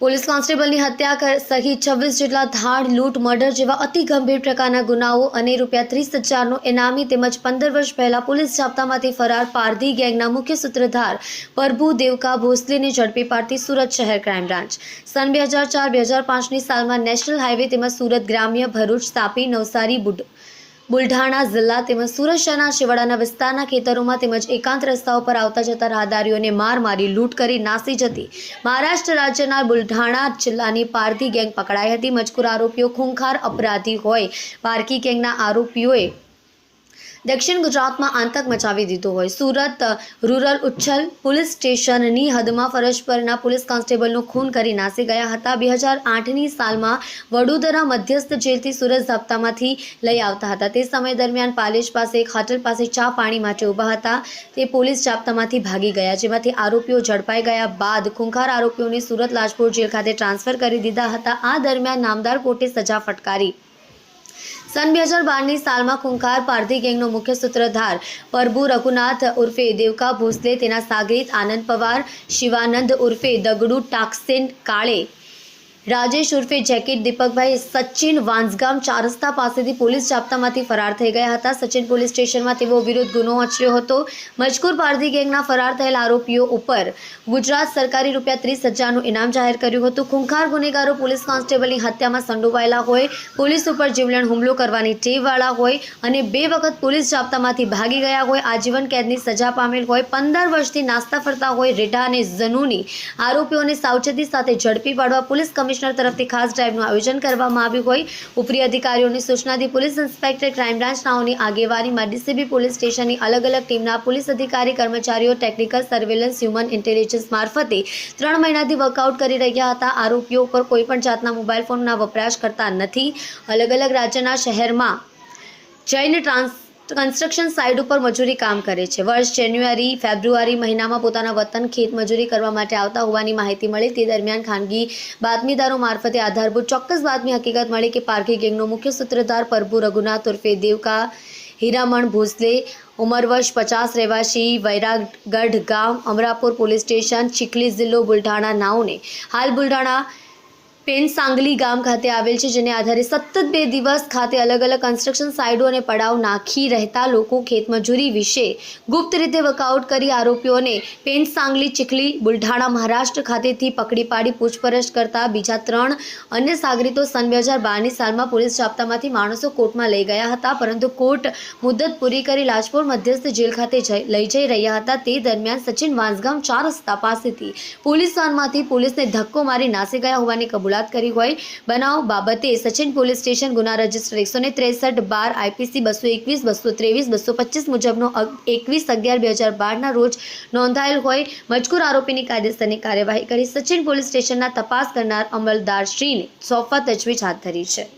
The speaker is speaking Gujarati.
પોલીસ કોન્સ્ટેબલની હત્યા સહિત છવ્વીસ જેટલા ધાડ, લૂંટ, મર્ડર જેવા અતિ ગંભીર પ્રકારના ગુનાઓ અને રૂપિયા ત્રીસ હજારનો ઇનામી તેમજ પંદર વર્ષ પહેલા પોલીસ જાપ્તામાંથી ફરાર પારધી ગેંગના મુખ્ય સૂત્રધાર પ્રભુ દેવકા ભોસલેને ઝડપી પાડતી સુરત શહેર ક્રાઇમ બ્રાન્ચ. સન બે હજાર ચાર, બે હજાર પાંચની સાલમાં નેશનલ હાઈવે તેમજ સુરત ગ્રામ્ય ભરૂચ, તાપી, નવસારી, બુડ બુલઢાણા જિલ્લા તેમજ સુરત શહેરના છેવાડાના વિસ્તારના ખેતરોમાં તેમજ એકાંત રસ્તાઓ પર આવતા જતા રાહદારીઓને માર મારી લૂંટ કરી નાસી જતી. મહારાષ્ટ્ર રાજ્યના બુલઢાણા જિલ્લાની પારધી ગેંગ પકડાઈ હતી. મજકૂર આરોપીઓ ખૂંખાર અપરાધી હોય. પારકી ગેંગના આરોપીઓએ દક્ષિણ ગુજરાતમાં આતંક મચાવી દીધો હોય. સુરત રૂરલ ઉચ્છલ પોલીસ સ્ટેશનની હદમાં ફરજ પરના પોલીસ કોન્સ્ટેબલનું ખૂન કરી નાસી ગયા હતા. બે હજાર આઠની સાલમાં વડોદરા મધ્યસ્થ જેલથી સુરત ઝાપતામાંથી લઈ આવતા હતા. તે સમય દરમિયાન પાલેજ પાસે એક હોટલ પાસે ચા પાણી માટે ઊભા હતા. તે પોલીસ ઝાપતામાંથી ભાગી ગયા, જેમાંથી આરોપીઓ ઝડપાઈ ગયા બાદ ખૂંખાર આરોપીઓને સુરત લાજપોર જેલ ખાતે ટ્રાન્સફર કરી દીધા હતા. આ દરમિયાન નામદાર કોર્ટે સજા ફટકારી. સન બે હજાર બારની સાલમાં ખૂંખાર પારધી ગેંગનો મુખ્ય સૂત્રધાર પ્રભુ રઘુનાથ ઉર્ફે દેવકા ભોસલે તેના સાગરીત આનંદ પવાર, શિવાનંદ ઉર્ફે દગડુ ટાકસેન કાળે રાજેશ ઉર્ફે જેકેટ દીપકભાઈ સચિન વાંસગામ ચાર રસ્તા પાસેથી પોલીસ જાપ્તામાંથી ફરાર થઈ ગયા હતા. સચિન પોલીસ સ્ટેશનમાં તેઓ વિરુદ્ધ ગુનો આચર્યો હતો. મજકૂર પારધી ગેંગના ફરાર થયેલ આરોપીઓ ઉપર ગુજરાત સરકારી રૂપિયા ત્રીસ હજારનું ઇનામ જાહેર કર્યું હતું. ખૂંખાર ગુનેગારો પોલીસ કોન્સ્ટેબલની હત્યામાં સંડોવાયેલા હોય, પોલીસ ઉપર જીવલેણ હુમલો કરવાની ટેવવાળા હોય અને બે વખત પોલીસ જાપ્તામાંથી ભાગી ગયા હોય, આજીવન કેદની સજા પામેલ હોય, પંદર વર્ષથી નાસ્તા ફરતા હોય, રેઢા અને ઝનૂની આરોપીઓને સાવચેતી સાથે ઝડપી પાડવા પોલીસ કમિશનર તરફથી ખાસ ડ્રાઈવનું આયોજન કરવામાં આવ્યું હોય. ઉપરી અધિકારીઓની સૂચનાથી પોલીસ ઇન્સ્પેક્ટર ક્રાઇમ બ્રાન્ચ નાઓની આગેવાનીમાં ડીસીબી પોલીસ સ્ટેશનની અલગ અલગ ટીમના પોલીસ અધિકારી, કર્મચારીઓ, ટેકનિકલ સર્વેલન્સ, હ્યુમન ઇન્ટેલિજન્સ મારફતે ત્રણ મહિનાથી વર્કઆઉટ કરી રહ્યા હતા. આરોપીઓ ઉપર કોઈપણ જાતના મોબાઈલ ફોનના વપરાશ કરતા નથી. અલગ અલગ રાજ્યના શહેરમાં જૈન ટ્રાન્સ કન્સ્ટ્રક્શન સાઇટ ઉપર મજૂરી કામ કરે છે. વર્ષ જાન્યુઆરી ફેબ્રુઆરી મહિનામાં પોતાના વતન ખેત મજૂરી કરવા માટે આવતા હોવાની માહિતી મળી. તે દરમિયાન ખાનગી બાતમીદારો મારફતે આધારભૂત ચોક્કસ બાતમી હકીકત મળી કે પારખી ગેંગનો મુખ્ય સૂત્રધાર પ્રભુ રઘુનાથ ઉર્ફે દેવકા હીરામણ ભોસલે ઉંમર વર્ષ પચાસ રહેવાસી વૈરાગઢ ગામ અમરાપુર પોલીસ સ્ટેશન, ચીખલી જિલ્લો બુલઢાણા નાઓને. હાલ બુલઢાણા પેન સાંગલી ગામ ખાતે આવેલ છે, જેને આધારે સતત બે દિવસ ખાતે અલગ અલગ કન્સ્ટ્રક્શન સાઇડો અને પડાવ નાખી રહેતા લોકો ખેતમજૂરી વિશે ગુપ્ત રીતે વર્કઆઉટ કરી આરોપીઓને પેન સાંગલી ચીખલી બુલઢાણા મહારાષ્ટ્ર ખાતેથી પકડી પાડી પૂછપરછ કરતા બીજા ત્રણ અન્ય સાગરીતો સન બે હજાર બારની સાલમાં પોલીસ જાપ્તામાંથી માણસો કોર્ટમાં લઈ ગયા હતા, પરંતુ કોર્ટ મુદત પૂરી કરી લાજપોર મધ્યસ્થ જેલ ખાતે લઈ જઈ રહ્યા હતા. તે દરમિયાન સચિન વાંસગામ ચાર રસ્તા પાસેથી પોલીસ વાનમાંથી પોલીસને ધક્કો મારી નાસી ગયા હોવાની કબૂલાત કરી હોય. બનાવ બાબતે સચિન પોલીસ સ્ટેશન ગુના રજિસ્ટર એકસો ને ત્રેસઠ બાર આઈપીસી બસો એકવીસ, બસો ત્રેવીસ, બસો પચીસ મુજબનો એકવીસ અગિયાર બે હજાર બારના રોજ નોંધાયેલ હોય. મજકૂર આરોપીની કાયદેસરની કાર્યવાહી કરી સચિન પોલીસ સ્ટેશનના તપાસ કરનાર અમલદારશ્રીને સોંપવા તજવીજ હાથ ધરી છે.